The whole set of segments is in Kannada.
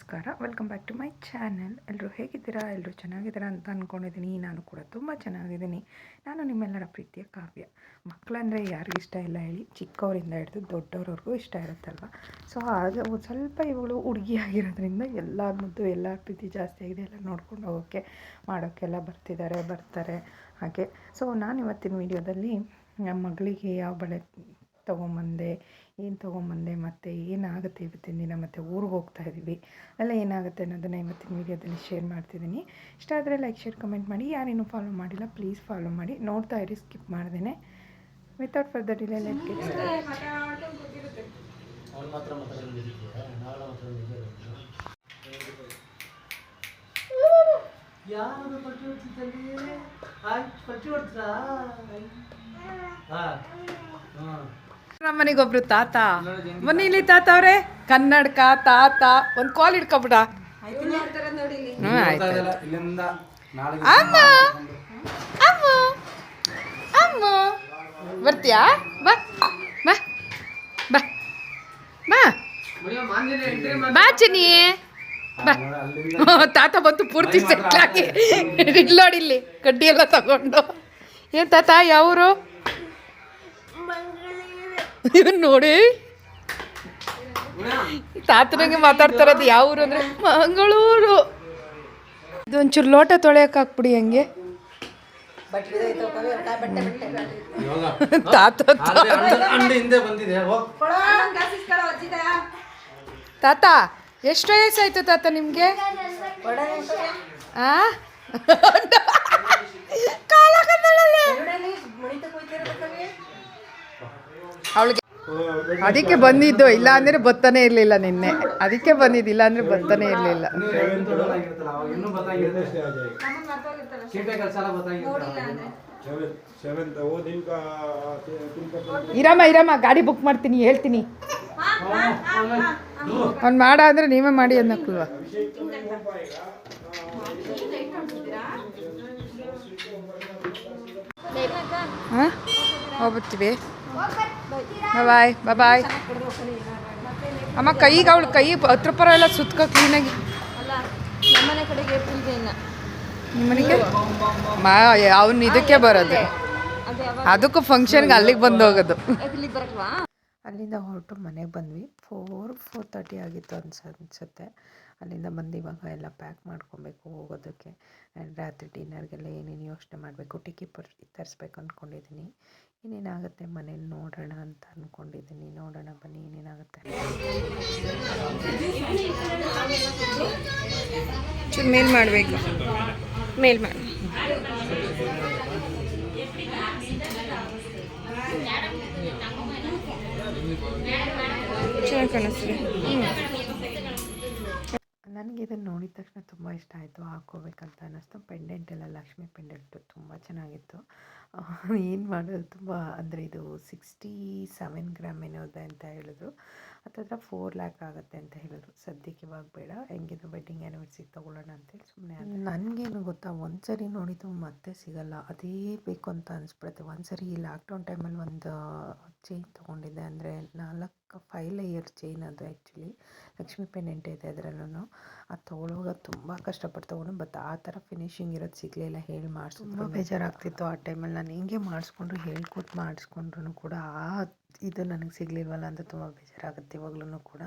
ನಮಸ್ಕಾರ. Welcome back to my channel ಎಲ್ಲರೂ ಹೇಗಿದ್ದೀರಾ? ಎಲ್ಲರೂ ಚೆನ್ನಾಗಿದ್ದೀರಾ ಅಂತ ಅಂದ್ಕೊಂಡಿದ್ದೀನಿ ನಾನು ಕೂಡ ತುಂಬ ಚೆನ್ನಾಗಿದ್ದೀನಿ. ನಾನು ನಿಮ್ಮೆಲ್ಲರ ಪ್ರೀತಿಯ ಕಾವ್ಯ. ಮಕ್ಕಳಂದರೆ ಯಾರಿಗೂ ಇಷ್ಟ ಇಲ್ಲ ಹೇಳಿ, ಚಿಕ್ಕವರಿಂದ ಹಿಡಿದು ದೊಡ್ಡವ್ರವ್ರಿಗೂ ಇಷ್ಟ ಇರುತ್ತಲ್ವ? ಸೊ ಹಾಗೆ ಒಂದು ಸ್ವಲ್ಪ ಇವಳು ಹುಡುಗಿ ಆಗಿರೋದ್ರಿಂದ ಎಲ್ಲರ ಮುದ್ದು ಎಲ್ಲರ ಪ್ರೀತಿ ಜಾಸ್ತಿ ಆಗಿದೆ. ಎಲ್ಲ ನೋಡ್ಕೊಂಡು ಹೋಗೋಕ್ಕೆ ಮಾಡೋಕ್ಕೆಲ್ಲ ಬರ್ತಿದ್ದಾರೆ, ಬರ್ತಾರೆ. ಹಾಗೆ. ಸೊ ನಾನು ಇವತ್ತಿನ ವೀಡಿಯೋದಲ್ಲಿ ನಮ್ಮ ಮಗಳಿಗೆ ಯಾವ ಬಳೆ ತೊಗೊಂಬಂದೆ ಏನು ತೊಗೊಂಬಂದೆ ಮತ್ತು ಏನಾಗುತ್ತೆ ಇವತ್ತಿನ ದಿನ ಮತ್ತು ಊರಿಗೆ ಹೋಗ್ತಾ ಇದ್ದೀವಿ ಅಲ್ಲ ಏನಾಗುತ್ತೆ ಅನ್ನೋದನ್ನು ಇವತ್ತಿನ ವೀಡಿಯೋದಲ್ಲಿ ಶೇರ್ ಮಾಡ್ತಿದ್ದೀನಿ. ಇಷ್ಟ ಆದರೆ ಲೈಕ್ ಶೇರ್ ಕಮೆಂಟ್ ಮಾಡಿ. ಯಾರೇನು ಫಾಲೋ ಮಾಡಿಲ್ಲ ಪ್ಲೀಸ್ ಫಾಲೋ ಮಾಡಿ. ನೋಡ್ತಾ ಇರಿ ಸ್ಕಿಪ್ ಮಾಡ್ದೇನೆ. ವಿತೌಟ್ ಫರ್ದರ್ ಡಿಲೇ ಲೈಕ್ ಯಾರು ಪಟ್ಟಿ ಹೊಡ್ತಿದ್ದಲ್ಲಿ? ಪಟ್ಟಿ ಹೊಡ್ತಾ ಹಾಂ. ಹಾಂ. ನಮ್ಮ ಮನೆಗೊಬ್ರು ತಾತ ಮೊನ್ನೆ ಇಲ್ಲಿ ತಾತ. ಅವ್ರೆ ಕನ್ನಡಕ ತಾತ. ಒಂದು ಕಾಲ್ ಇಟ್ಕೊಬಿಡ ಹ್ಞೂ ಆಯ್ತು ಅಮ್ಮ! ಅಮ್ಮ! ಅಮ್ಮ! ಬರ್ತೀಯಾ? ಬಾ ಬಾ ಬಾ ಬಾ. ಬಾ ಚಿನ್ನಿ. ಬಾ. ತಾತ ಬಂತು ಪೂರ್ತಿ ಸೆಟ್ಲಾಗಿ ಇಲ್ಲೋಡಿಲ್ಲಿ ಕಡ್ಡಿ ಎಲ್ಲ ತಗೊಂಡು. ಏನು ತಾತ ಯಾವರು? ಇವನ್ ನೋಡಿ. ತಾತನಿಗೆ ಮಾತಾಡ್ತಾರದು ಯಾವ ಊರು ಅಂದ್ರೆ ಮಂಗಳೂರು. ಇದು ಒಂಚೂರು ಲೋಟ ತೊಳೆಯಕ್ಕೆ ಹಾಕ್ಬಿಡಿ ಹಂಗೆ. ತಾತ ತಾತ. ಎಷ್ಟು ವಯಸ್ಸಾಯ್ತು ತಾತ ನಿಮಗೆ? ಆ? ಕಾಲ. ಅವಳಿಗೆ ಅದಕ್ಕೆ ಬಂದಿದ್ದು ಇಲ್ಲ ಅಂದ್ರೆ ಬರ್ತಾನೆ ಇರಲಿಲ್ಲ ನಿನ್ನೆ. ಅದಕ್ಕೆ ಬಂದಿದ್ದು ಇಲ್ಲ ಅಂದರೆ ಬರ್ತಾನೆ ಇರಲಿಲ್ಲ. ಇರಮ್ಮ ಇರಮ್ಮ ಗಾಡಿ ಬುಕ್ ಮಾಡ್ತೀನಿ ಹೇಳ್ತೀನಿ. ಅವ್ನು ಮಾಡ ಅಂದರೆ ನೀವೇ ಮಾಡಿ ಅನ್ನಕ್ಕಲ್ವ. ಹಾಂ? ಹೋಗ್ಬಿಡ್ತೀವಿ ಬಾಯ್ ಬಾಯ್ ಅಮ್ಮ ಕೈಗೆ ಅವಳು ಕೈ ಹತ್ರ ಪರ ಎಲ್ಲ ಸುತ್ಕೋ ಕ್ಲೀನಾಗಿ ಅಲ್ಲ ನಮ್ಮನೆ ಕಡೆಗೆ ನಿಮ್ಮನಿಗೆ? ಮಾ ಅವ್ನು ಇದಕ್ಕೆ ಬರೋದು. ಅದಕ್ಕೂ ಫಂಕ್ಷನ್ಗೆ ಅಲ್ಲಿಗೆ ಬಂದು ಹೋಗೋದು. ಅಲ್ಲಿಂದ ಹೊರಟು ಮನೆಗೆ ಬಂದ್ವಿ. ಫೋರ್ ಫೋರ್ ತರ್ಟಿ ಆಗಿತ್ತು ಅನ್ಸ ಅನಿಸುತ್ತೆ. ಅಲ್ಲಿಂದ ಬಂದು ಇವಾಗ ಎಲ್ಲ ಪ್ಯಾಕ್ ಮಾಡ್ಕೊಬೇಕು ಹೋಗೋದಕ್ಕೆ. ಆ್ಯಂಡ್ ರಾತ್ರಿ ಡಿನ್ನರ್ಗೆಲ್ಲ ಏನೇನು ಯೋಚನೆ ಮಾಡಬೇಕು ಟಿಕೆಟ್ ಪರ್ ತರಿಸ್ಬೇಕು ಅಂದ್ಕೊಂಡಿದ್ದೀನಿ ಏನೇನಾಗುತ್ತೆ ಮನೇಲಿ ನೋಡೋಣ ಅಂತ ಅಂದ್ಕೊಂಡಿದ್ದೀನಿ ನೋಡೋಣ ಬನ್ನಿ ಏನೇನಾಗುತ್ತೆ ಮೇಲ್ ಮಾಡಬೇಕು. ಮೇಲ್ ಮಾಡಿ. ಚೆನ್ನಾಗಿ ನನಗೆ ಇದನ್ನು ನೋಡಿದ ತಕ್ಷಣ ತುಂಬ ಇಷ್ಟ ಆಯಿತು. ಹಾಕೋಬೇಕಂತ ಅನ್ನಿಸ್ತು. ಪೆಂಡೆಂಟ್ ಎಲ್ಲ ಲಕ್ಷ್ಮಿ ಪೆಂಡೆಂಟು ತುಂಬ ಚೆನ್ನಾಗಿತ್ತು. ಏನು ಮಾಡೋದು? ತುಂಬ ಅಂದರೆ ಇದು ಸಿಕ್ಸ್ಟಿ ಸೆವೆನ್ ಗ್ರಾಮ್ ಏನೋ ಅಂತ ಹೇಳಿದ್ರು. ಹತ್ತತ್ರ ಫೋರ್ ಲ್ಯಾಕ್ ಆಗುತ್ತೆ ಅಂತ ಹೇಳಿದ್ರು. ಸದ್ಯಕ್ಕೆ ಇವಾಗ ಬೇಡ. ಹೆಂಗಿದ್ರು ವೆಡ್ಡಿಂಗ್ ಆ್ಯನಿವರ್ಸರಿ ತೊಗೊಳ್ಳೋಣ ಅಂತೇಳಿ ಸುಮ್ಮನೆ ನನಗೇನು ಗೊತ್ತಾ ಒಂದು ಸರಿ ನೋಡಿದ್ದು ಮತ್ತೆ ಸಿಗಲ್ಲ. ಅದೇ ಬೇಕು ಅಂತ ಅನಿಸ್ಬಿಡುತ್ತೆ. ಒಂದು ಸರಿ ಈ ಲಾಕ್ಡೌನ್ ಟೈಮಲ್ಲಿ ಒಂದು ಚೈನ್ ತೊಗೊಂಡಿದ್ದೆ ಅಂದರೆ ನಾಲ್ಕು ಫೈವ್ ಲೇಯರ್ ಚೈನ್ ಅದು ಆ್ಯಕ್ಚುಲಿ ಲಕ್ಷ್ಮಿ ಪೆಂಡೆಂಟ್ ಇದೆ ಅದರಲ್ಲೂ ಅದು ತೊಗೊಳುವಾಗ ತುಂಬ ಕಷ್ಟಪಟ್ಟು ತೊಗೊಂಡು ಬಟ್ ಆ ಥರ ಫಿನಿಶಿಂಗ್ ಇರೋದು ಸಿಗಲಿಲ್ಲ ಹೇಳಿ ಮಾಡಿಸು ತುಂಬ ಬೇಜಾರಾಗ್ತಿತ್ತು ಆ ಟೈಮಲ್ಲಿ ನಾನು ಹಿಂಗೆ ಮಾಡಿಸ್ಕೊಂಡ್ರು ಹೇಳ್ಕೊಟ್ಟು ಮಾಡಿಸ್ಕೊಂಡ್ರು ಕೂಡ ಆ ಇದು ನನಗೆ ಸಿಗಲಿಲ್ವಲ್ಲ ಅಂತ ತುಂಬ ಬೇಜಾರಾಗುತ್ತೆ ಇವಾಗ್ಲೂ ಕೂಡ.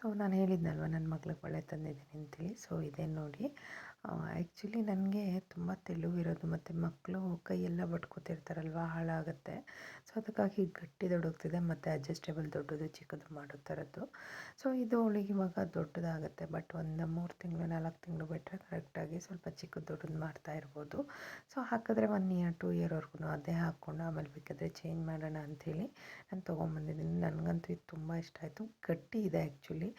ಸೊ ನಾನು ಹೇಳಿದ್ನಲ್ವ, ನನ್ನ ಮಗ್ಳಿಗೆ ಬಳೆ ತಂದಿದ್ದೀನಿ ಅಂತೇಳಿ. ಸೊ ಇದೇ ನೋಡಿ ಆ್ಯಕ್ಚುಲಿ ನನಗೆ ತುಂಬ ತೆಳುವಿರೋದು ಮತ್ತು ಮಕ್ಕಳು ಕೈಯೆಲ್ಲ ಬಡ್ಕೊತಿರ್ತಾರಲ್ವ ಹಾಳಾಗುತ್ತೆ. ಸೊ ಅದಕ್ಕಾಗಿ ಗಟ್ಟಿ ದೊಡ್ಡೋಗ್ತಿದೆ ಮತ್ತು ಅಡ್ಜಸ್ಟೇಬಲ್ ದೊಡ್ಡದು ಚಿಕ್ಕದು ಮಾಡೋ ಥರದ್ದು. ಸೊ ಇದು ಅವಳಿಗೆ ಇವಾಗ ದೊಡ್ಡದಾಗುತ್ತೆ ಬಟ್ ಒಂದು ಮೂರು ತಿಂಗಳು, ನಾಲ್ಕು ತಿಂಗಳು ಬಿಟ್ಟರೆ ಕರೆಕ್ಟಾಗಿ ಸ್ವಲ್ಪ ಚಿಕ್ಕದು ದೊಡ್ಡದು ಮಾಡ್ತಾ ಇರ್ಬೋದು. ಸೊ ಹಾಕಿದ್ರೆ ಒನ್ ಇಯರ್ ಟೂ ಇಯರ್ವರೆಗೂ ಅದೇ ಹಾಕ್ಕೊಂಡು ಆಮೇಲೆ ಬೇಕಾದರೆ ಚೇಂಜ್ ಮಾಡೋಣ ಅಂಥೇಳಿ ನಾನು ತೊಗೊಂಬಂದಿದ್ದೀನಿ. ನನಗಂತೂ ಇದು ತುಂಬ ಇಷ್ಟ ಆಯಿತು. ಗಟ್ಟಿ ಇದೆ ಆ್ಯಕ್ಚುಲಿ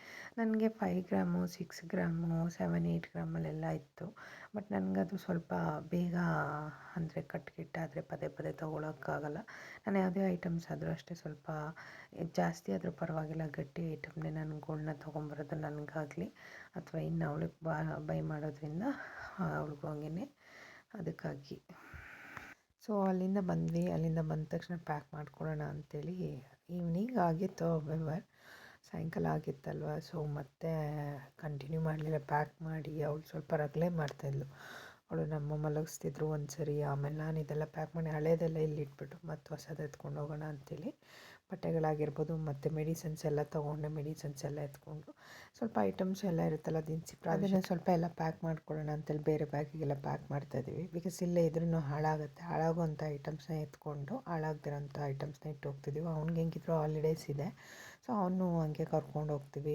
ನನಗೆ five gram six gram seven eight ಗ್ರಾಮಲ್ಲೆಲ್ಲ ಇತ್ತು. ಬಟ್ ನನಗದು ಸ್ವಲ್ಪ ಬೇಗ ಅಂದರೆ ಕಟ್ಕಿಟ್ಟಾದರೆ ಪದೇ ಪದೇ ತೊಗೊಳಕ್ಕಾಗಲ್ಲ. ನಾನು ಯಾವುದೇ ಐಟಮ್ಸ್ ಆದರೂ ಅಷ್ಟೇ ಸ್ವಲ್ಪ ಜಾಸ್ತಿ ಆದರೂ ಪರವಾಗಿಲ್ಲ, ಗಟ್ಟಿ ಐಟಮ್ನೇ ನಾನು ಗೋಲ್ಡ್ನ ತೊಗೊಂಬರೋದು ನನಗಾಗಲಿ. ಅಥವಾ ಇನ್ನು ಅವಳಿಗೆ ಬಾ, ಬೈ ಮಾಡೋದ್ರಿಂದ ಅವಳಿಗೂ ಹಂಗೇ ಅದಕ್ಕಾಗಿ. ಸೊ ಅಲ್ಲಿಂದ ಬಂದ್ವಿ. ಅಲ್ಲಿಂದ ಬಂದ ತಕ್ಷಣ ಪ್ಯಾಕ್ ಮಾಡ್ಕೊಳ್ಳೋಣ ಅಂಥೇಳಿ ಈವ್ನಿಂಗ್ ಆಗಿತ್ತು ವೆವರ್ ಸಾಯಂಕಾಲ ಆಗಿತ್ತಲ್ವ? ಸೊ ಮತ್ತೆ ಕಂಟಿನ್ಯೂ ಮಾಡಲಿಲ್ಲ. ಪ್ಯಾಕ್ ಮಾಡಿ ಅವಳು ಸ್ವಲ್ಪ ರಗಳೆ ಮಾಡ್ತಾಯಿದ್ಲು. ಅವಳು ನಮ್ಮ ಮಲಗಿಸ್ತಿದ್ರು ಒಂದು ಸರಿ ಆಮೇಲೆ ನಾನು ಇದೆಲ್ಲ ಪ್ಯಾಕ್ ಮಾಡಿ ಹಳೇದೆಲ್ಲ ಇಲ್ಲಿ ಇಟ್ಬಿಟ್ಟು ಮತ್ತೆ ಹೊಸದು ಎತ್ಕೊಂಡು ಹೋಗೋಣ ಅಂತೇಳಿ ಬಟ್ಟೆಗಳಾಗಿರ್ಬೋದು ಮತ್ತು ಮೆಡಿಸಿನ್ಸ್ ಎಲ್ಲ ತೊಗೊಂಡೆ ಮೆಡಿಸಿನ್ಸ್ ಎಲ್ಲ ಎತ್ಕೊಂಡು. ಸ್ವಲ್ಪ ಐಟಮ್ಸ್ ಎಲ್ಲ ಇರುತ್ತಲ್ಲ ದಿನಸಿ ಅದನ್ನು ಸ್ವಲ್ಪ ಎಲ್ಲ ಪ್ಯಾಕ್ ಮಾಡ್ಕೊಳ್ಳೋಣ ಅಂತೇಳಿ ಬೇರೆ ಬ್ಯಾಗಿಗೆಲ್ಲ ಪ್ಯಾಕ್ ಮಾಡ್ತಾಯಿದ್ದೀವಿ. ಬಿಕಾಸ್ ಇಲ್ಲೇ ಇದ್ರೂ ಹಾಳಾಗುತ್ತೆ. ಹಾಳಾಗುವಂಥ ಐಟಮ್ಸ್ನ ಎತ್ಕೊಂಡು ಹಾಳಾಗ್ದಿರೋಂಥ ಐಟಮ್ಸ್ನ ಇಟ್ಟು ಹೋಗ್ತಿದ್ದೀವಿ. ಅವ್ನಿಗೆ ಹೆಂಗಿದ್ರು ಹಾಲಿಡೇಸ್ ಇದೆ. ಸೊ ಅವನು ಹಂಗೆ ಕರ್ಕೊಂಡು ಹೋಗ್ತೀವಿ.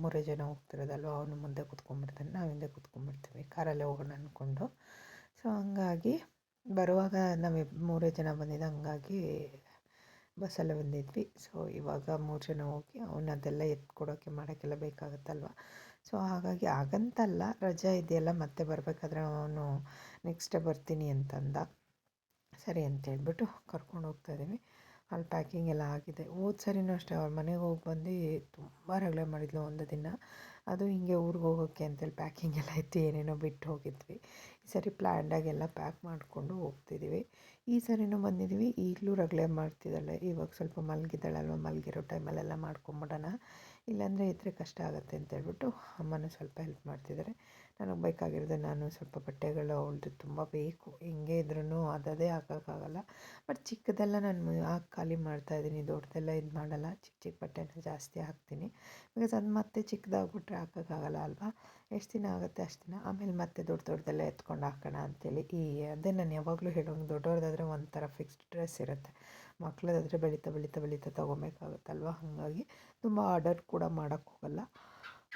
ಮೂರೇ ಜನ ಹೋಗ್ತಿರೋದಲ್ವ? ಅವನು ಮುಂದೆ ಕೂತ್ಕೊಂಡ್ಬಿಡ್ತಾನೆ, ನಾವು ಹಿಂದೆ ಕೂತ್ಕೊಂಡ್ಬಿಡ್ತೀವಿ. ಕಾರಲ್ಲೇ ಹೋಗೋಣ ಅಂದ್ಕೊಂಡು ಸೊ ಹಂಗಾಗಿ ಬರುವಾಗ ನಾವು ಮೂರೇ ಜನ ಬಂದಿದ್ದು ಹಂಗಾಗಿ ಬಸ್ಸಲ್ಲೇ ಬಂದಿದ್ವಿ. ಸೊ ಇವಾಗ ಮೂರು ಜನ ಹೋಗಿ ಅವನದೆಲ್ಲ ಎತ್ಕೊಡೋಕ್ಕೆ ಮಾಡೋಕ್ಕೆಲ್ಲ ಬೇಕಾಗುತ್ತಲ್ವ? ಸೊ ಹಾಗಾಗಿ ಹಾಗಂತಲ್ಲ, ರಜಾ ಇದೆಯಲ್ಲ, ಮತ್ತೆ ಬರಬೇಕಾದ್ರೆ ಅವನು ನೆಕ್ಸ್ಟ್ ಬರ್ತೀನಿ ಅಂತಂದ. ಸರಿ ಅಂತ ಹೇಳ್ಬಿಟ್ಟು ಕರ್ಕೊಂಡು ಹೋಗ್ತಾ ಇದ್ದೀವಿ. ಅಲ್ಲಿ ಪ್ಯಾಕಿಂಗ್ ಎಲ್ಲ ಆಗಿದೆ. ಹೋದ ಸರಿನೂ ಅಷ್ಟೇ, ಅವ್ರ ಮನೆಗೆ ಹೋಗಿ ಬಂದು ತುಂಬ ರಗಳೆ ಮಾಡಿದ್ಲು ಒಂದು ದಿನ. ಅದು ಹಿಂಗೆ ಊರಿಗೆ ಹೋಗೋಕ್ಕೆ ಅಂತೇಳಿ ಪ್ಯಾಕಿಂಗ್ ಎಲ್ಲ ಇತ್ತು, ಏನೇನೋ ಬಿಟ್ಟು ಹೋಗಿದ್ವಿ. ಈ ಸರಿ ಪ್ಲ್ಯಾಂಡಾಗೆಲ್ಲ ಪ್ಯಾಕ್ ಮಾಡಿಕೊಂಡು ಹೋಗ್ತಿದ್ದೀವಿ ಈ ಸರಿನೂ ಬಂದಿದ್ದೀವಿ ಈಗಲೂ ರಗಳೆ ಮಾಡ್ತಿದ್ದಾಳೆ. ಇವಾಗ ಸ್ವಲ್ಪ ಮಲಗಿದ್ದಾಳಲ್ವ ಮಲಗಿರೋ ಟೈಮಲ್ಲೆಲ್ಲ ಮಾಡ್ಕೊಂಬಿಡೋಣ. ಇಲ್ಲಾಂದರೆ ಇದ್ದರೆ ಕಷ್ಟ ಆಗುತ್ತೆ ಅಂತ ಹೇಳ್ಬಿಟ್ಟು ಅಮ್ಮನೂ ಸ್ವಲ್ಪ ಹೆಲ್ಪ್ ಮಾಡ್ತಿದ್ದಾರೆ ನನಗೆ ಬೇಕಾಗಿರೋದು ನಾನು ಸ್ವಲ್ಪ ಬಟ್ಟೆಗಳು ಅವಳದು ತುಂಬ ಬೇಕು. ಹೆಂಗೆ ಇದ್ರೂ ಅದದೇ ಹಾಕೋಕ್ಕಾಗಲ್ಲ. ಬಟ್ ಚಿಕ್ಕದೆಲ್ಲ ನಾನು ಹಾಕಿ ಖಾಲಿ ಮಾಡ್ತಾಯಿದ್ದೀನಿ ದೊಡ್ಡದೆಲ್ಲ ಇದು ಮಾಡಲ್ಲ. ಚಿಕ್ಕ ಚಿಕ್ಕ ಬಟ್ಟೆನ ಜಾಸ್ತಿ ಹಾಕ್ತೀನಿ. ಬಿಕಾಸ್ ಅದು ಮತ್ತೆ ಚಿಕ್ಕದಾಗ್ಬಿಟ್ರೆ ಹಾಕೋಕ್ಕಾಗಲ್ಲ ಅಲ್ವಾ? ಎಷ್ಟು ದಿನ ಆಗುತ್ತೆ ಅಷ್ಟು ದಿನ? ಆಮೇಲೆ ಮತ್ತೆ ದೊಡ್ಡ ದೊಡ್ಡದೆಲ್ಲ ಎತ್ಕೊಂಡು ಹಾಕೋಣ ಅಂತೇಳಿ ಈ, ಅದೇ ನಾನು ಯಾವಾಗಲೂ ಹೇಳೋಂಗೆ ದೊಡ್ಡವ್ರದ್ದಾದ್ರೆ ಒಂಥರ ಫಿಕ್ಸ್ಡ್ ಡ್ರೆಸ್ ಇರುತ್ತೆ. ಮಕ್ಳದಾದರೆ ಬೆಳೀತಾ ಬೆಳೀತಾ ಬೆಳೀತಾ ತೊಗೊಬೇಕಾಗುತ್ತಲ್ವ? ಹಾಗಾಗಿ ತುಂಬ ಆರ್ಡರ್ ಕೂಡ ಮಾಡೋಕ್ಕೆ ಹೋಗಲ್ಲ.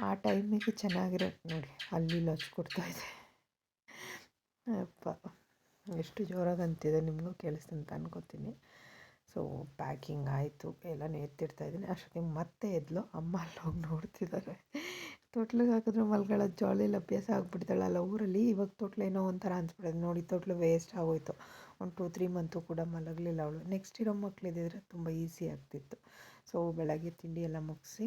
ಆ ಟೈಮಿಗೆ ಚೆನ್ನಾಗಿರೋ ನೋಡಿ, ಅಲ್ಲಿ ಹಚ್ಕೊಡ್ತಾ ಇದೆ. ಅಪ್ಪ, ಎಷ್ಟು ಜೋರಾಗಿ ಅಂತಿದೆ ನಿಮಗೂ ಕೇಳಿಸ್ತಂತ ಅನ್ಕೋತೀನಿ. ಸೊ ಪ್ಯಾಕಿಂಗ್ ಆಯಿತು ಎಲ್ಲನೂ ಎತ್ತಿಡ್ತಾಯಿದ್ದೀನಿ ಅಷ್ಟೊತ್ತಿಗೆ ಮತ್ತೆ ಎದ್ಲು, ಅಮ್ಮ ಅಲ್ಲಿ ಹೋಗಿ ನೋಡ್ತಿದ್ದಾರೆ. ತೊಟ್ಲಿಗೆ ಹಾಕಿದ್ರೆ ಮಲ್ಕೊಳ್ಳೋದು ಜಾಲಿಲಿ ಅಭ್ಯಾಸ ಆಗಿಬಿಡ್ತಾಳಲ್ಲ ಊರಲ್ಲಿ ಇವಾಗ ತೊಟ್ಲು ಏನೋ ಒಂಥರ ಅನ್ಸ್ಬಿಡೋದು. ನೋಡಿ, ತೊಟ್ಲು ವೇಸ್ಟ್ ಆಗೋಯ್ತು. ಒಂದು ಟೂ ತ್ರೀ ಮಂತು ಕೂಡ ಮಲಗಲಿಲ್ಲ ಅವಳು. ನೆಕ್ಸ್ಟ್ ಇರೋ ಮಕ್ಕಳಿದ್ದಿದ್ರೆ ತುಂಬ ಈಸಿ ಆಗ್ತಿತ್ತು. ಸೊ ಬೆಳಗ್ಗೆ ತಿಂಡಿ ಎಲ್ಲ ಮುಗಿಸಿ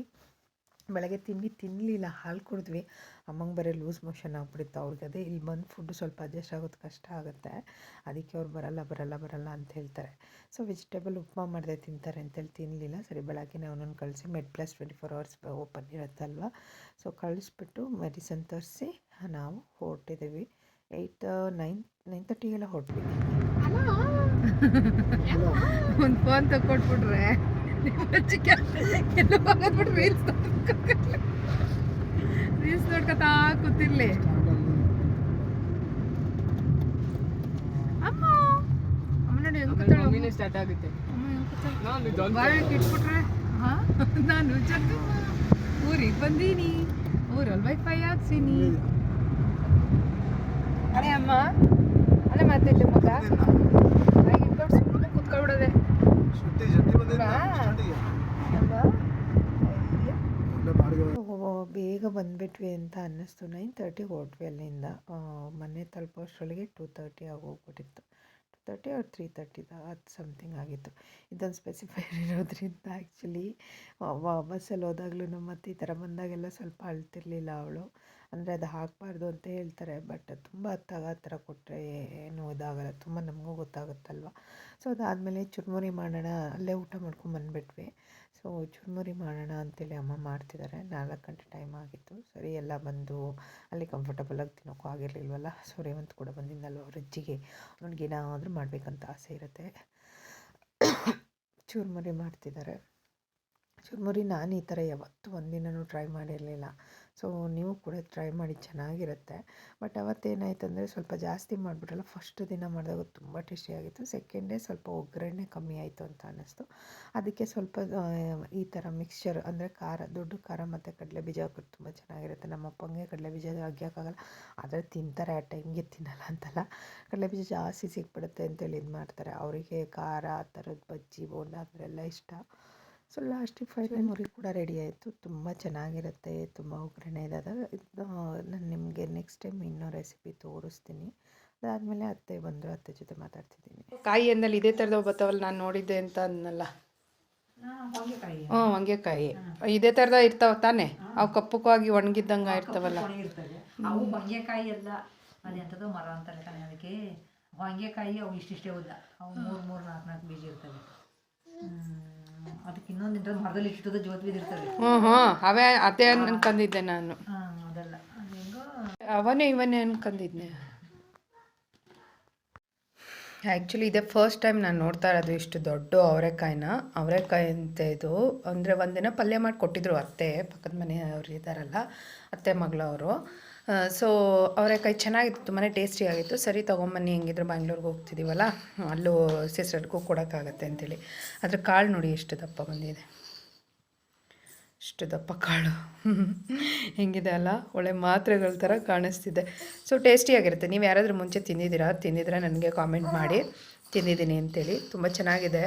ಬೆಳಗ್ಗೆ ತಿಂಡಿ ತಿನ್ನಲಿಲ್ಲ ಹಾಲು ಕುಡಿದ್ವಿ. ಅಮ್ಮಂಗೆ ಬರೀ ಲೂಸ್ ಮೋಷನ್ ಆಗ್ಬಿಡುತ್ತೆ. ಅವ್ರಿಗೆ ಅದೇ ಇಲ್ಲಿ ಬಂದು ಫುಡ್ ಸ್ವಲ್ಪ ಅಡ್ಜಸ್ಟ್ ಆಗೋದು ಕಷ್ಟ ಆಗುತ್ತೆ. ಅದಕ್ಕೆ ಅವ್ರು ಬರಲ್ಲ ಬರಲ್ಲ ಬರಲ್ಲ ಅಂತ ಹೇಳ್ತಾರೆ. ಸೊ ವೆಜಿಟೇಬಲ್ ಉಪ್ಮಾ ಮಾಡಿದೆ ತಿಂತಾರೆ ಅಂತೇಳಿ ತಿನ್ನಲಿಲ್ಲ ಸರಿ ಬೆಳಗ್ಗೆ ಅವನನ್ನು ಕಳಿಸಿ Med Plus twenty four hours open ಇರುತ್ತಲ್ವ? ಸೊ ಕಳಿಸ್ಬಿಟ್ಟು ಮೆಡಿಸನ್ ತರಿಸಿ ನಾವು ಹೊರಟಿದ್ದೀವಿ ಏಯ್ಟ್ ನೈನ್ ನೈನ್ ತರ್ಟಿಗೆಲ್ಲ ಹೊರಟ್ವಿ. ಒಂದು ಫೋನ್ ತಗೊಟ್ಬಿಟ್ರೆ ಚಿಕ್ಕ ಎಲ್ಲ ಹೋಗೋದ್ಬಿಟ್ಟು ರೀಲ್ಸ್ ರೀಲ್ಸ್ ನೋಡ್ಕೊತಾ ಕೂತಿರ್ಲಿ. ಅಮ್ಮ ಅಮ್ಮ ನೋಡಿ ಹೆಂಗ್ ಕೂತಾಳೆ? ಸ್ಟಾರ್ಟ್ ಆಗುತ್ತೆ ಇಟ್ಬಿಟ್ರೆ? ಹಾ? ನಾನು ಚಂದಮ್ಮ ಊರಿಗೆ ಬಂದೀನಿ. ಊರಲ್ಲಿ ವೈಫೈ ಹಾಕ್ಸೀನಿ. ಅದೇ ಅಮ್ಮ. ಅಲ್ಲೇ ಮತ್ತೆ ಮಗ. ಹಾಗೆ ಬೇಗ ಬಂದ್ಬಿಟ್ವಿ ಅಂತ ಅನ್ನಿಸ್ತು. ನೈನ್ ತರ್ಟಿಗೆ ಹೊರಟ್ವಿ ಅಲ್ಲಿಂದ. ಮನೆ ತಲುಪೋಷ್ಟರೊಳಗೆ ಟೂ ತರ್ಟಿ ಆಗೋಗ್ಬಿಟ್ಟಿತ್ತು. ಟೂ ತರ್ಟಿ ಅವ್ರು ತ್ರೀ ತರ್ಟಿ ಅದು ಸಮಥಿಂಗ್ ಆಗಿತ್ತು. ಇದೊಂದು ಸ್ಪೆಸಿಫೈರ್ ಇರೋದ್ರಿಂದ ಆ್ಯಕ್ಚುಲಿ ಬಸ್ಸಲ್ಲಿ ಹೋದಾಗ್ಲೂ ಮತ್ತು ಈ ಥರ ಬಂದಾಗೆಲ್ಲ ಸ್ವಲ್ಪ ಅಳ್ತಿರ್ಲಿಲ್ಲ ಅವಳು. ಅಂದರೆ ಅದು ಹಾಕಬಾರ್ದು ಅಂತ ಹೇಳ್ತಾರೆ ಬಟ್ ತುಂಬ ಹತ್ತಾಗ ಥರ ಕೊಟ್ಟರೆ ಏನು ಇದಾಗಲ್ಲ, ತುಂಬ ನಮಗೂ ಗೊತ್ತಾಗುತ್ತಲ್ವ? ಸೊ ಅದಾದಮೇಲೆ ಚುರುಮುರಿ ಮಾಡೋಣ, ಅಲ್ಲೇ ಊಟ ಮಾಡ್ಕೊಂಡು ಬಂದುಬಿಟ್ವಿ. ಸೊ ಚುರುಮುರಿ ಮಾಡೋಣ ಅಂತೇಳಿ ಅಮ್ಮ ಮಾಡ್ತಿದ್ದಾರೆ ನಾಲ್ಕು ಗಂಟೆ ಟೈಮ್ ಆಗಿತ್ತು. ಸರಿ, ಎಲ್ಲ ಬಂದು ಅಲ್ಲಿ ಕಂಫರ್ಟಬಲಾಗಿ ತಿನ್ನೋಕ್ಕೂ ಆಗಿರಲಿಲ್ವಲ್ಲ? ಸೊ ರೇವಂತ್ ಕೂಡ ಬಂದಿದ್ದಲ್ವ ಅವ್ರ ಅಜ್ಜಿಗೆ? ಅವ್ನಿಗೆ ಏನಾದರೂ ಮಾಡಬೇಕಂತ ಆಸೆ ಇರುತ್ತೆ. ಚುರುಮುರಿ ಮಾಡ್ತಿದ್ದಾರೆ ಚುರುಮುರಿ ನಾನು ಈ ಥರ ಯಾವತ್ತೂ ಒಂದಿನೂ ಟ್ರೈ ಮಾಡಿರಲಿಲ್ಲ. ಸೊ ನೀವು ಕೂಡ ಟ್ರೈ ಮಾಡಿ ಚೆನ್ನಾಗಿರುತ್ತೆ. ಬಟ್ ಅವತ್ತೇನಾಯ್ತು ಅಂದರೆ ಸ್ವಲ್ಪ ಜಾಸ್ತಿ ಮಾಡಿಬಿಟ್ರಲ್ಲ ಫಸ್ಟ್ ದಿನ ಮಾಡಿದಾಗ ತುಂಬ ಟೇಸ್ಟಿಯಾಗಿತ್ತು ಸೆಕೆಂಡ್ ಡೇ ಸ್ವಲ್ಪ ಒಗ್ಗರಣೆ ಕಮ್ಮಿ ಆಯಿತು ಅಂತ ಅನ್ನಿಸ್ತು. ಅದಕ್ಕೆ ಸ್ವಲ್ಪ ಈ ಥರ ಮಿಕ್ಸ್ಚರ್ ಅಂದರೆ ಖಾರ, ದೊಡ್ಡ ಖಾರ ಮತ್ತು ಕಡಲೆ ಬೀಜ ಹಾಕಿದ್ರೆ ತುಂಬ ಚೆನ್ನಾಗಿರುತ್ತೆ. ನಮ್ಮ ಅಪ್ಪಂಗೆ ಕಡಲೆ ಬೀಜ ಅಗ್ಯೋಕ್ಕಾಗಲ್ಲ ಆದರೆ ತಿಂತಾರೆ, ಆ ಟೈಮ್ಗೆ ತಿನ್ನಲ್ಲ ಅಂತಲ್ಲ. ಕಡಲೆ ಬೀಜ ಜಾಸ್ತಿ ಸಿಕ್ಬಿಡುತ್ತೆ ಅಂತೇಳಿ ಇದು ಮಾಡ್ತಾರೆ ಅವರಿಗೆ ಖಾರ, ಆ ಥರದ್ದು ಬಜ್ಜಿ, ಬೋಂಡ ಅದರೆಲ್ಲ ಇಷ್ಟ. ಸೊ ಲಾಸ್ಟಿಗೆ ಫೈನಲ್ ಮುರಿ ಕೂಡ ರೆಡಿ ಆಯಿತು. ತುಂಬ ಚೆನ್ನಾಗಿರುತ್ತೆ. ತುಂಬ ಒಗ್ಗರಣೆ ಇದಾದ ಇದು ನಾನು ನಿಮಗೆ ನೆಕ್ಸ್ಟ್ ಟೈಮ್ ಇನ್ನೂ ರೆಸಿಪಿ ತೋರಿಸ್ತೀನಿ. ಅದಾದಮೇಲೆ ಅತ್ತೆ ಬಂದರು ಅತ್ತೆ ಜೊತೆ ಮಾತಾಡ್ತಿದ್ದೀನಿ. ಕಾಯಿ ಅಂದಲ್ಲಿ ಇದೇ ಥರದ ಬರ್ತಾವಲ್ಲ ನಾನು ನೋಡಿದ್ದೆ ಅಂತ ಅನ್ನಲ್ಲ ಹ್ಞೂ ಹೊಂಗೆಕಾಯಿ. ಇದೇ ಥರದ ಇರ್ತಾವ ತಾನೇ? ಅವು ಕಪ್ಪುಕ್ಕಾಗಿ ಒಣಗಿದ್ದಂಗೆ ಇರ್ತಾವಲ್ಲ. ಅವು ಹೊಂಗೆಕಾಯಿ ಎಲ್ಲ ಅದೆಂಥದ್ದು ಮರ ಅಂತಾರೆ ತಾನೆ ಅದಕ್ಕೆ. ಹೊಂಗೆಕಾಯಿ ಅವು ಇಷ್ಟಿಷ್ಟೇ ಉದ್ದ. ಅವು ಮೂರು ಮೂರು ನಾಲ್ಕು ನಾಲ್ಕು ಬೀಜ ಇರ್ತವೆ. ಅದಕ್ಕೆ ಇನ್ನೊಂದು ಇಂಟ್ರ ಮರದಲ್ಲಿ ಇಟ್ಟಿದ್ದು ಜ್ಯೋತಿ ಬಿದ್ದಿರ್ತವೆ ಹ್ಞೂ ಹ್ಞೂ ಅವೇ ಅದೇ ಅನ್ಕೊಂಡಿದ್ದೆ ನಾನು. ಹಾಂ ಅದಲ್ಲ. ಅದು ಹೆಂಗೋ ಅವನೇ ಇವನೇ ಅನ್ಕೊಂಡಿದ್ನೆ ಆ್ಯಕ್ಚುಲಿ ಇದೇ ಫಸ್ಟ್ ಟೈಮ್ ನಾನು ನೋಡ್ತಾ ಇರೋದು ಇಷ್ಟು ದೊಡ್ಡ ಅವರೆಕಾಯಿನ. ಅವರೆಕಾಯಿ ಅಂತ ಇದು ಅಂದರೆ ಒಂದಿನ ಪಲ್ಯ ಮಾಡಿ ಕೊಟ್ಟಿದ್ರು ಅತ್ತೆ ಪಕ್ಕದ ಮನೆಯವ್ರು ಇದ್ದಾರಲ್ಲ ಅತ್ತೆ ಮಗಳವರು. ಸೊ ಅವರೆಕಾಯಿ ಚೆನ್ನಾಗಿತ್ತು ತುಂಬಾ ಟೇಸ್ಟಿ ಆಗಿತ್ತು ಸರಿ, ತೊಗೊಂಬನ್ನಿ, ಹೆಂಗಿದ್ರು ಬ್ಯಾಂಗ್ಳೂರ್ಗೆ ಹೋಗ್ತಿದ್ದೀವಲ್ಲ ಅಲ್ಲೂ ಸಿಸ್ಟರ್ಗೂ ಕೊಡೋಕ್ಕಾಗತ್ತೆ ಅಂತೇಳಿ. ಅದ್ರ ಕಾಳು ನೋಡಿ ಎಷ್ಟು ದಪ್ಪ ಬಂದಿದೆ. ಇಷ್ಟು ದಪ್ಪ ಕಾಳು. ಹೆಂಗಿದೆ ಅಲ್ಲ? ಒಳ್ಳೆ ಮಾತ್ರೆಗಳ ಥರ ಕಾಣಿಸ್ತಿದೆ. ಸೊ ಟೇಸ್ಟಿಯಾಗಿರುತ್ತೆ ನೀವು ಯಾರಾದರೂ ಮುಂಚೆ ತಿಂದಿದ್ದೀರಾ? ತಿಂದಿದ್ರೆ ನನಗೆ ಕಾಮೆಂಟ್ ಮಾಡಿ. ತಿಂದಿದ್ದೀನಿ ಅಂತೇಳಿ. ತುಂಬ ಚೆನ್ನಾಗಿದೆ.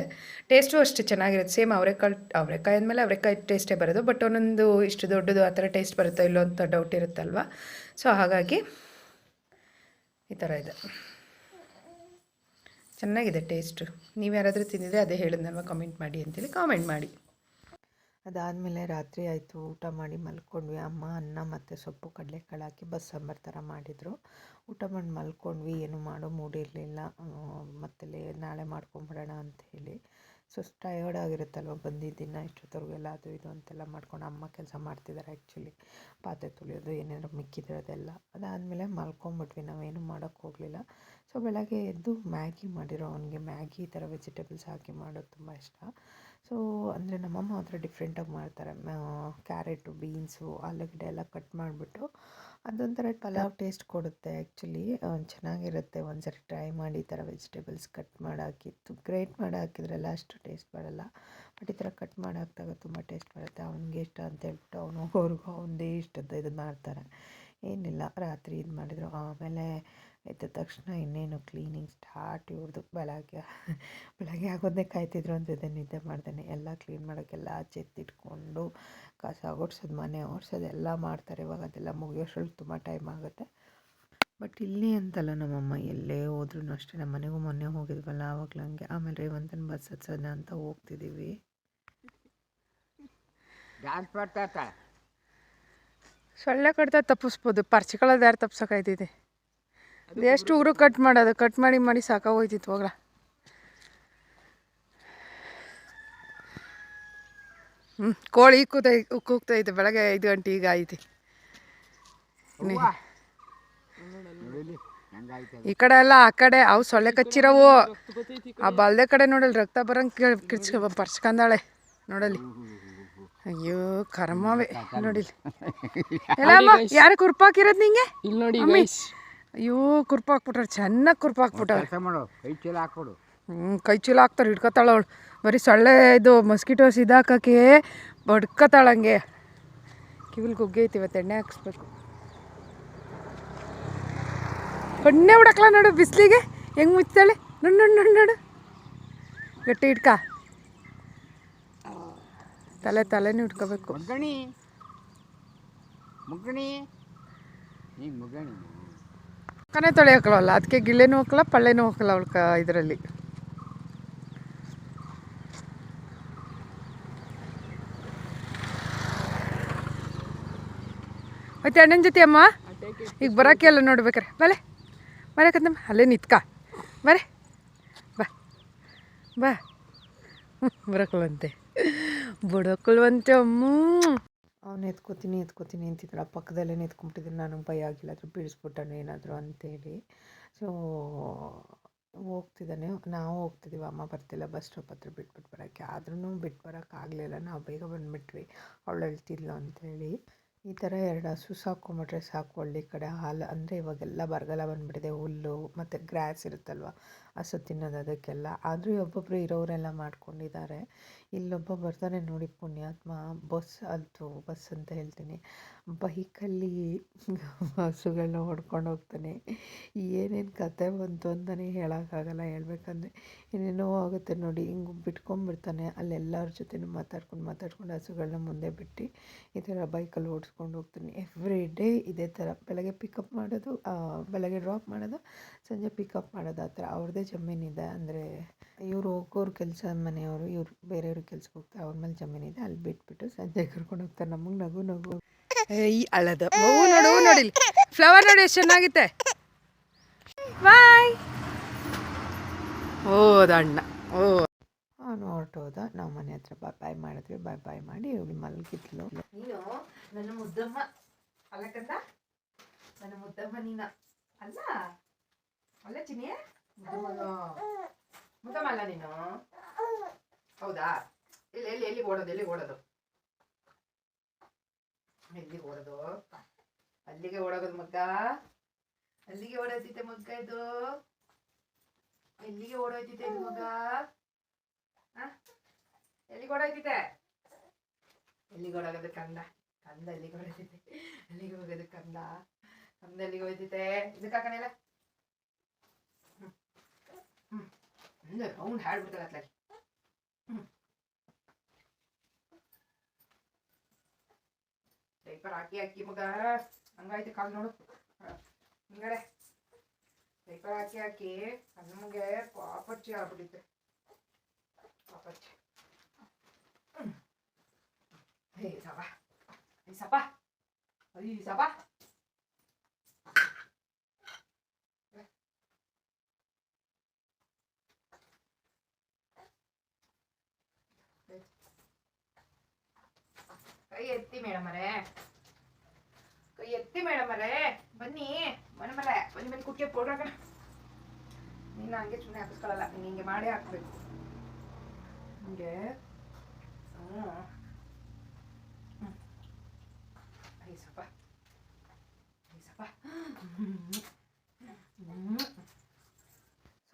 ಟೇಸ್ಟು ಅಷ್ಟು ಚೆನ್ನಾಗಿರುತ್ತೆ. ಸೇಮ್ ಅವರೆಕಾಳು, ಅವರೆಕಾಯಿ ಅಂದಮೇಲೆ ಅವರೆಕಾಯಿ ಟೇಸ್ಟೇ ಬರೋದು. ಬಟ್ ಒಂದೊಂದು ಇಷ್ಟು ದೊಡ್ಡದು ಆ ಥರ ಟೇಸ್ಟ್ ಬರುತ್ತೋ ಇಲ್ಲೋ ಅಂತ ಡೌಟ್ ಇರುತ್ತಲ್ವ? ಸೊ, ಹಾಗಾಗಿ ಈ ಥರ ಇದೆ. ಚೆನ್ನಾಗಿದೆ ಟೇಸ್ಟು. ನೀವು ಯಾರಾದರೂ ತಿಂದಿದ್ರೆ ಅದೇ ಹೇಳಿದ್ನಲ್ವ ಕಮೆಂಟ್ ಮಾಡಿ ಅಂತೇಳಿ ಕಾಮೆಂಟ್ ಮಾಡಿ. ಅದಾದಮೇಲೆ ರಾತ್ರಿ ಆಯಿತು, ಊಟ ಮಾಡಿ ಮಲ್ಕೊಂಡ್ವಿ. ಅಮ್ಮ ಅನ್ನ ಮತ್ತು ಸೊಪ್ಪು, ಕಡಲೆಕಾಳು ಹಾಕಿ ಬಸ್ ಸಾಂಬಾರು ಥರ ಮಾಡಿದರು. ಊಟ ಮಾಡಿ ಮಲ್ಕೊಂಡ್ವಿ. ಏನು ಮಾಡೋ ಮೂಡಿರಲಿಲ್ಲ ಮತ್ತೆ ನಾಳೆ ಮಾಡ್ಕೊಂಬಿಡೋಣ ಅಂತ ಹೇಳಿ. ಸೊ ಟಯರ್ಡ್ ಆಗಿರುತ್ತಲ್ವ ಬಂದಿದ್ದಿನ ಇಷ್ಟೊತ್ತವರೆಗೆಲ್ಲ ಅದು ಇದು ಅಂತೆಲ್ಲ ಮಾಡ್ಕೊಂಡು ಅಮ್ಮ ಕೆಲಸ ಮಾಡ್ತಿದ್ದಾರೆ ಆ್ಯಕ್ಚುಲಿ ಪಾತ್ರೆ ತೊಳೆಯೋದು, ಏನೇನೋ ಮಿಕ್ಕಿದಿರೋದೆಲ್ಲ ಅದಾದಮೇಲೆ ಮಲ್ಕೊಂಬಿಟ್ವಿ, ನಾವೇನು ಮಾಡೋಕ್ಕೆ ಹೋಗಲಿಲ್ಲ. ಸೊ ಬೆಳಗ್ಗೆ ಎದ್ದು ಮ್ಯಾಗಿ ಮಾಡಿರೋ, ಅವನಿಗೆ ಮ್ಯಾಗಿ ಈ ಥರ ವೆಜಿಟೇಬಲ್ಸ್ ಹಾಕಿ ಮಾಡೋದು ತುಂಬ ಇಷ್ಟ. ಸೊ ಅಂದರೆ ನಮ್ಮಮ್ಮ ಹತ್ರ ಡಿಫ್ರೆಂಟಾಗಿ ಮಾಡ್ತಾರೆ. ಕ್ಯಾರೆಟು ಬೀನ್ಸು ಆಲೂಗಡ್ಡೆ ಎಲ್ಲ ಕಟ್ ಮಾಡಿಬಿಟ್ಟು ಅದೊಂಥರ ಪಲಾವ್ ಟೇಸ್ಟ್ ಕೊಡುತ್ತೆ ಆ್ಯಕ್ಚುಲಿ ಚೆನ್ನಾಗಿರುತ್ತೆ. ಒಂದ್ಸರಿ ಟ್ರೈ ಮಾಡಿ ಈ ಥರ ವೆಜಿಟೇಬಲ್ಸ್ ಕಟ್ ಮಾಡಿ ಹಾಕಿ ಗ್ರೇಟ್ ಮಾಡಿ ಅಷ್ಟು ಟೇಸ್ಟ್ ಬರಲ್ಲ. ಬಟ್ ಈ ಥರ ಕಟ್ ಮಾಡಿ ಹಾಕಿದಾಗ ತುಂಬ ಟೇಸ್ಟ್ ಬರುತ್ತೆ. ಅವ್ನಿಗೆ ಇಷ್ಟ ಅಂತ ಹೇಳ್ಬಿಟ್ಟು ಅವನು, ಅವ್ರಿಗೂ ಅವನದೇ ಇಷ್ಟದ ಇದು ಮಾಡ್ತಾರೆ. ಏನಿಲ್ಲ. ರಾತ್ರಿ ಇದು ಮಾಡಿದರು? ಆಮೇಲೆ ಎದ್ದ ತಕ್ಷಣ ಇನ್ನೇನು ಕ್ಲೀನಿಂಗ್ ಸ್ಟಾರ್ಟ್ ಇವ್ರದ್ದು ಬೆಳಗ್ಗೆ ಬೆಳಗ್ಗೆ ಆಗೋದೇ ಕಾಯ್ತಿದ್ರು ಅಂತಿದ್ದೆ ನಿದ್ದೆ ಮಾಡ್ತಾನೆ ಎಲ್ಲ ಕ್ಲೀನ್ ಮಾಡೋಕ್ಕೆಲ್ಲ ಚೆತ್ತಿಟ್ಕೊಂಡು ಕಸ ಒಡ್ಸೋದು ಮನೆ ಒಡ್ಸೋದು ಎಲ್ಲ ಮಾಡ್ತಾರೆ. ಇವಾಗ ಅದೆಲ್ಲ ಮುಗಿಯೋಷ್ಟ್ರಲ್ಲಿ ತುಂಬ ಟೈಮ್ ಆಗುತ್ತೆ. ಬಟ್ ಇಲ್ಲಿ ಅಂತಲ್ಲ ನಮ್ಮಮ್ಮ ಎಲ್ಲೇ ಹೋದ್ರೂ ಅಷ್ಟೇ. ನಮ್ಮ ಮನೆಗೂ ಮೊನ್ನೆ ಹೋಗಿದ್ವಲ್ಲ ಆವಾಗಲೂ ಹಂಗೆ. ಆಮೇಲೆ ರೇವಂತನ ಬಸ್ ಹತ್ಸೋಣ ಅಂತ ಹೋಗ್ತಿದ್ದೀವಿ ಸೊಳ್ಳೆ ಕಡ್ತ ತಪ್ಪಿಸ್ಬೋದು. ಪರ್ಚಿಗಳದ್ದು ಯಾರು ತಪ್ಸೋಕಾಯ್ತಿದೆ ಎಷ್ಟು ಉಗ್ರು ಕಟ್ ಮಾಡೋದು ಕಟ್ ಮಾಡಿ ಮಾಡಿ ಸಾಕಾಗೋಯ್ತಿತ್ತು ಹೋಗ್ಲ. ಹ್ಞೂ ಕೋಳಿ ಕೂತ ಕೂಗ್ತೈತೆ ಬೆಳಗ್ಗೆ ಐದು ಗಂಟೆ ಈಗ ಐತಿ ಈ ಕಡೆ ಎಲ್ಲ ಆ ಕಡೆ ಅವು ಸೊಳ್ಳೆ ಕಚ್ಚಿರವು. ಆ ಬಲ್ದೆ ಕಡೆ ನೋಡಲ್ ರಕ್ತ ಬರಂಗೆ ಕಿರ್ಚ್ಕೊ ಪರ್ಚ್ಕಂದಾಳೆ. ನೋಡಲಿ ಅಯ್ಯೋ ಕರ್ಮವೇ. ನೋಡಿಲಿ ಯಾರು ಕುರ್ಪಾಕಿರೋದು ನಿಂಗೆ? ಇಲ್ಲಿ ನೋಡಿ ಅಯ್ಯೋ ಕುರ್ಪ ಹಾಕ್ಬಿಟ್ರೆ. ಚೆನ್ನಾಗಿ ಕುರ್ಪ ಕೆಲಸ ಮಾಡು ಕೈ ಚೀಲ ಹಾಕ್ಬಿಡು. ಹ್ಞೂ ಕೈ ಚೀಲ ಹಾಕ್ತಾರೆ ಹಿಡ್ಕೊತಾಳ ಅವಳು. ಬರೀ ಸೊಳ್ಳೆ ಇದು ಮಸ್ಕಿಟೋಸ್ ಇದಾಕಕ್ಕೆ ಬಡ್ಕತಾಳಂಗೆ ಕಿವಿಲ್ ಗುಗ್ಗೆ ಐತಿ ಇವತ್ತು ಎಣ್ಣೆ ಹಾಕ್ಸ್ಬೇಕು. ಕಣ್ಣೆ ಬಿಡಕ್ಲ ನೋಡು ಬಿಸಿಲಿಗೆ. ಹೆಂಗೆ ಮುಚ್ಚಾಳೆ ನೋಡು ನೋಡು ನೋಡು ನೋಡು. ಗಟ್ಟಿ ಹಿಡ್ಕ. ತಲೆ ತಲೆನೂ ಹಿಡ್ಕೋಬೇಕು. ಮುಗ್ಗಣಿ. ಮುಗ್ಗಣಿ. ನೀ ಕನೆ ತೊಳೆಯೋಕ್ಕಲ್ಲ ಅದಕ್ಕೆ ಗಿಳ್ಳೆನೂ ಹೋಗಲ್ಲ ಪಳ್ಳೆನೂ ಹೋಗಲ್ಲ ಅವಳ ಕ ಇದರಲ್ಲಿ. ಮತ್ತೆ ಅಣ್ಣನ ಜೊತೆ ಅಮ್ಮ? ಈಗ ಬರೋಕ್ಕೆ ಎಲ್ಲ ನೋಡ್ಬೇಕಾರೆ. ಬಲೆ. ಬರಕಂದಮ್ಮ ಅಲ್ಲೇ ನಿತ್ಕ. ಬರೇ. ಬಾ. ಬಾ. ಬರಕಲ್ವಂತೆ ಬಿಡೋಕಲ್ವಂತೆ ಅಮ್ಮ. ಅವ್ನು ಎತ್ಕೋತೀನಿ ಎತ್ಕೋತೀನಿ ಆ ಪಕ್ಕದಲ್ಲೇ ನಿಂತ್ಕೊಂಬಿಟ್ಟಿದ್ದೀನಿ ನನಗೆ ಭಯ ಆಗಿಲ್ಲ ಅದ್ರ ಬೀಳಿಸ್ಬಿಟ್ಟನು ಏನಾದರೂ ಅಂತೇಳಿ. ಸೊ ಹೋಗ್ತಿದ್ದಾನೆ. ನಾವು ಹೋಗ್ತಿದ್ದೀವಿ ಅಮ್ಮ ಬರ್ತಿಲ್ಲ. ಬಸ್ ಸ್ಟಾಪ್ ಹತ್ರ ಬಿಟ್ಬಿಟ್ಟು ಬರೋಕ್ಕೆ. ಆದ್ರೂ ಬಿಟ್ಟು ಬರೋಕ್ಕಾಗಲಿಲ್ಲ. ನಾವು ಬೇಗ ಬಂದುಬಿಟ್ವಿ. ಅವಳು ಅಳ್ತಿದ್ಲು ಅಂತೇಳಿ. ಈ ಥರ ಎರಡು ಹಸು ಸಾಕೊಂಬಿಟ್ರೆ ಸಾಕು ಹಳ್ಳಿ ಕಡೆ. ಹಾಲು ಅಂದರೆ ಇವಾಗೆಲ್ಲ ಬರಗಾಲ ಬಂದುಬಿಟ್ಟಿದೆ, ಹುಲ್ಲು ಮತ್ತು ಗ್ರಾಸ್ ಇರುತ್ತಲ್ವ, ಹಸು ತಿನ್ನೋದು ಅದಕ್ಕೆಲ್ಲ. ಆದರೂ ಒಬ್ಬೊಬ್ಬರು ಇರೋರೆಲ್ಲ ಮಾಡ್ಕೊಂಡಿದ್ದಾರೆ. ಇಲ್ಲೊಬ್ಬ ಬರ್ತಾನೆ ನೋಡಿ ಪುಣ್ಯಾತ್ಮ, ಬಸ್ ಅದು ಬಸ್ ಅಂತ ಹೇಳ್ತೀನಿ. ಬೈಕಲ್ಲಿ ಹಸುಗಳನ್ನ ಹೊಡ್ಕೊಂಡು ಹೋಗ್ತಾನೆ. ಏನೇನು ಕತೆ ಬಂತು ಅಂತಲೇ ಹೇಳೋಕ್ಕಾಗಲ್ಲ. ಹೇಳ್ಬೇಕಂದ್ರೆ ಏನೇನೋ ಆಗುತ್ತೆ ನೋಡಿ. ಹಿಂಗೆ ಬಿಟ್ಕೊಂಡ್ಬಿಡ್ತಾನೆ. ಅಲ್ಲೆಲ್ಲರ ಜೊತೆನೂ ಮಾತಾಡ್ಕೊಂಡು ಮಾತಾಡ್ಕೊಂಡು ಹಸುಗಳನ್ನ ಮುಂದೆ ಬಿಟ್ಟು ಈ ಥರ ಬೈಕಲ್ಲಿ ಓಡಿಸ್ಕೊಂಡು ಹೋಗ್ತಾನೆ. ಎವ್ರಿ ಡೇ ಇದೇ ಥರ. ಬೆಳಗ್ಗೆ ಪಿಕಪ್ ಮಾಡೋದು ಬೆಳಗ್ಗೆ ಡ್ರಾಪ್ ಮಾಡೋದು? ಸಂಜೆ ಪಿಕಪ್ ಮಾಡೋದು ಆ ಥರ. ಅವ್ರದ್ದೇ ಜಮೀನಿದೆ. ಅಂದರೆ ಇವರು ಹೋಗೋರು ಕೆಲಸ ಮನೆಯವರು, ಇವರು ಬೇರೆಯವ್ರ ಕೆಲ್ಸಕ್ಕೆ ಹೋಗ್ತಾರೆ. ಅವ್ರ ಮೇಲೆ ಜಮೀನಿದೆ. ಅಲ್ಲಿ ಬಿಟ್ಬಿಟ್ಟು ಸಂಜೆ ಕರ್ಕೊಂಡು ಹೋಗ್ತಾರೆ. ನಮಗೆ ನಗು ನಗು. ಈ ಅಳದ. ಹೂ ನೋಡು ಹೂ ನೋಡಿಲಿ ಫ್ಲವರ್ ನೋಡಿ ಎಷ್ಟು ಚೆನ್ನಾಗಿತ್ತೆ. ಬಾಯ್ ಓದ ಅಣ್ಣ ಓ ಅವನು ಹೊರಟೋದ. ನಾವು ಮನೆ ಹತ್ರ ಬಾಯ್ ಬಾಯ್ ಮಾಡಿದ್ವಿ. ಬಾಯ್ ಬಾಯ್ ಮಾಡಿ ಇವಳು ಮಲಗಿದ್ಲು. ನೀನು ನನ್ನ ಮುದ್ದಮ್ಮ ಅಲ್ಲ ಕಂದ ನನ್ನ ಮುದ್ದಮ್ಮ ನೀನ. ಅಲ್ಲ? ಅಲ್ಲ ಚಿನಿಯ ಮುದ್ದಮ್ಮ ಅಲ್ಲ ನೀನು? ಹೌದಾ? ಎಲ್ಲಿ ಎಲ್ಲಿ ಎಲ್ಲಿ ಓಡೋದು ಎಲ್ಲಿ ಓಡೋದು. ಎಲ್ಲಿಗೆ ಓಡೋದು ಅಲ್ಲಿಗೆ ಓಡೋಗೋದು ಮಗ್ಗ ಅಲ್ಲಿಗೆ ಓಡೋದಿತ್ತೆ ಮಗ್ಗ ಇದು ಎಲ್ಲಿಗೆ ಓಡೋಯ್ತಿತ್ತೆ ಇದು ಮಗ? ಎಲ್ಲಿಗೆ ಓಡೋಯ್ತಿತ್ತೆ ಎಲ್ಲಿಗೆ ಓಡೋಗೋದು ಕಂದ ಕಂದ ಎಲ್ಲಿಗೆ ಓಡೋಯ್ತಿದೆ ಅಲ್ಲಿಗೆ ಹೋಗೋದು ಕಂದ ಕಂದ ಎಲ್ಲಿಗೆ ಹೋಯ್ತಿದೆ ಇದಕ್ಕೆ ಹಾಕಣಿಲ್ಲ ಹ್ಞೂ ಹ್ಞೂ ಅವ್ನು ಹಾಡ್ಬಿಡ್ತಾರೆ ಅತ್ಲಾಗಿ ಡೈಪರ್ ಹಾಕಿ ಹಾಕಿ ಮಗ. ಹಂಗಾಯ್ತು ಕಾಲು ನೋಡು. ಹಿಂಗಡೆ. ಡೈಪರ್ ಹಾಕಿ ಹಾಕಿ ನಮಗೆ ಪಾಪಚ್ಚಿ ಆಗ್ಬಿಟ್ಟಿತ್ತು. ಪಾಪಚ್ಚಿ ಹೇ ಸಪ. ಹೇ ಸಪ. ಐ ಸಪ. ಕೈ ಎತ್ತಿ ಮೇಡಮರೇ ಕೈ ಎತ್ತಿ ಮೇಡಮರೇ ಬನ್ನಿ. ಮೇಡಮರೇ ಬನ್ನಿ ಬನ್ನಿ ಕುಕ್ಕೆ ಪೌಡ್ರ್ ಹಾಕೋಣ. ನೀನು ಹಂಗೆ ಸುಮ್ಮನೆ ಹಾಕಿಸ್ಕೊಳ್ಳಲ್ಲ, ನೀನು ಹಿಂಗೆ ಮಾಡೇ ಹಾಕ್ಬೇಕು. ಹಿಂಗೆ. ಹ್ಞೂ ಐಸಪ್ಪ ಐಸಪ್ಪ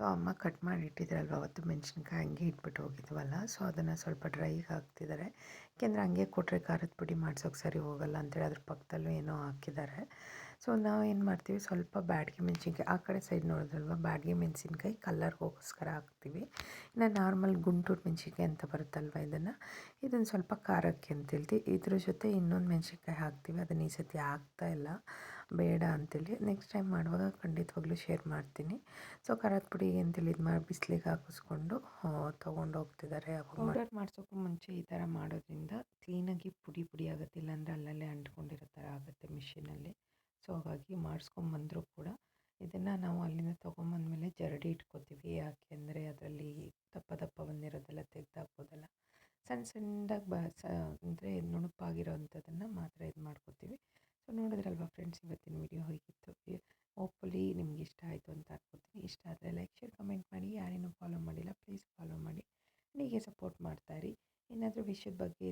ಸೊ ಅಮ್ಮ ಕಟ್ ಮಾಡಿ ಇಟ್ಟಿದ್ರಲ್ವ ಅವತ್ತು ಮೆಣಸಿನ್ಕಾಯಿ ಹಂಗೆ ಇಟ್ಬಿಟ್ಟು ಹೋಗಿದ್ವಲ್ಲ, ಸೊ ಅದನ್ನು ಸ್ವಲ್ಪ ಡ್ರೈಗೆ ಹಾಕ್ತಿದ್ದಾರೆ ಏಕೆಂದರೆ ಹಂಗೆ ಕೊಟ್ಟರೆ ಖಾರದ ಪುಡಿ ಮಾಡ್ಸೋಕೆ ಸರಿ ಹೋಗಲ್ಲ ಅಂತೇಳಿ ಅದ್ರ ಪಕ್ಕದಲ್ಲೂ ಏನೋ ಹಾಕಿದ್ದಾರೆ ಸೊ ನಾವು ಏನು ಮಾಡ್ತೀವಿ, ಸ್ವಲ್ಪ ಬ್ಯಾಡ್ಗೆ ಮೆಣಸಿನ್ಕಾಯಿ ಆ ಕಡೆ ಸೈಡ್ ನೋಡಿದ್ರಲ್ವ, ಬ್ಯಾಡ್ಗೆ ಮೆಣಸಿನ್ಕಾಯಿ ಕಲ್ಲರ್ಗೋಸ್ಕರ ಹಾಕ್ತೀವಿ. ಇನ್ನು ನಾರ್ಮಲ್ ಗುಂಟೂರು ಮೆಣಸಿನ್ಕಾಯಿ ಅಂತ ಬರುತ್ತಲ್ವ ಇದನ್ನು ಇದನ್ನು ಸ್ವಲ್ಪ ಖಾರಕ್ಕೆ ಅಂತ ಹೇಳ್ತೀವಿ. ಇದ್ರ ಜೊತೆ ಇನ್ನೊಂದು ಮೆಣಸಿನ್ಕಾಯಿ ಹಾಕ್ತೀವಿ. ಅದನ್ನು ಈ ಸತಿ ಹಾಕ್ತಾ ಇಲ್ಲ. ಬೇಡ ಅಂತೇಳಿ ನೆಕ್ಸ್ಟ್ ಟೈಮ್ ಮಾಡುವಾಗ ಖಂಡಿತವಾಗ್ಲೂ ಶೇರ್ ಮಾಡ್ತೀನಿ. ಸೊ ಖಾರದ ಪುಡಿ ಅಂತೇಳಿ ಇದು ಮಾಡಿ ಬಿಸಿಲಿಗೆ ಹಾಕಿಸ್ಕೊಂಡು ತೊಗೊಂಡು ಹೋಗ್ತಿದ್ದಾರೆ ಪೌಡರ್ ಮಾಡ್ಸೋಕ್ಕೂ ಮುಂಚೆ ಈ ಥರ ಮಾಡೋದ್ರಿಂದ ಕ್ಲೀನಾಗಿ ಪುಡಿ ಪುಡಿ ಆಗುತ್ತೆ, ಇಲ್ಲಾಂದರೆ ಅಲ್ಲಲ್ಲೇ ಅಂಟ್ಕೊಂಡಿರೋ ಥರ ಆಗುತ್ತೆ ಮಿಷಿನಲ್ಲಿ ಸೊ ಹಾಗಾಗಿ ಮಾಡಿಸ್ಕೊಂಬಂದರೂ ಕೂಡ ಇದನ್ನು ನಾವು ಅಲ್ಲಿಂದ ತೊಗೊಂಬಂದ್ಮೇಲೆ ಜರಡಿ ಇಟ್ಕೋತೀವಿ. ಯಾಕೆ ಅಂದರೆ ಅದರಲ್ಲಿ ದಪ್ಪ ದಪ್ಪ ಬಂದಿರೋದೆಲ್ಲ ತೆಗೆದಾಕ್ಬೋದಲ್ಲ. ಸಣ್ಣ ಸಣ್ಣದಾಗಿ ಬ ಸ ಅಂದರೆ ನುಣುಪಾಗಿರೋ ಅಂಥದ್ದನ್ನು ಮಾತ್ರ ಇದು ಮಾಡ್ಕೋತೀವಿ. ಸೊ ನೋಡಿದ್ರಲ್ವ ಫ್ರೆಂಡ್ಸ್ ಇವತ್ತಿನ ವಿಡಿಯೋ ಹೋಗಿತ್ತು? ಹೋಪ್ಫುಲಿ ನಿಮ್ಗೆ ಇಷ್ಟ ಆಯಿತು ಅಂತ ಅನ್ಕೋತೀನಿ. ಇಷ್ಟ ಆದರೆ ಲೈಕ್ ಶೇರ್ ಕಮೆಂಟ್ ಮಾಡಿ. ಯಾರೇನೂ ಫಾಲೋ ಮಾಡಿಲ್ಲ ಪ್ಲೀಸ್ ಫಾಲೋ ಮಾಡಿ. ಹೀಗೆ ಸಪೋರ್ಟ್ ಮಾಡ್ತಾಯಿರಿ ಏನಾದರೂ ವಿಷಯದ ಬಗ್ಗೆ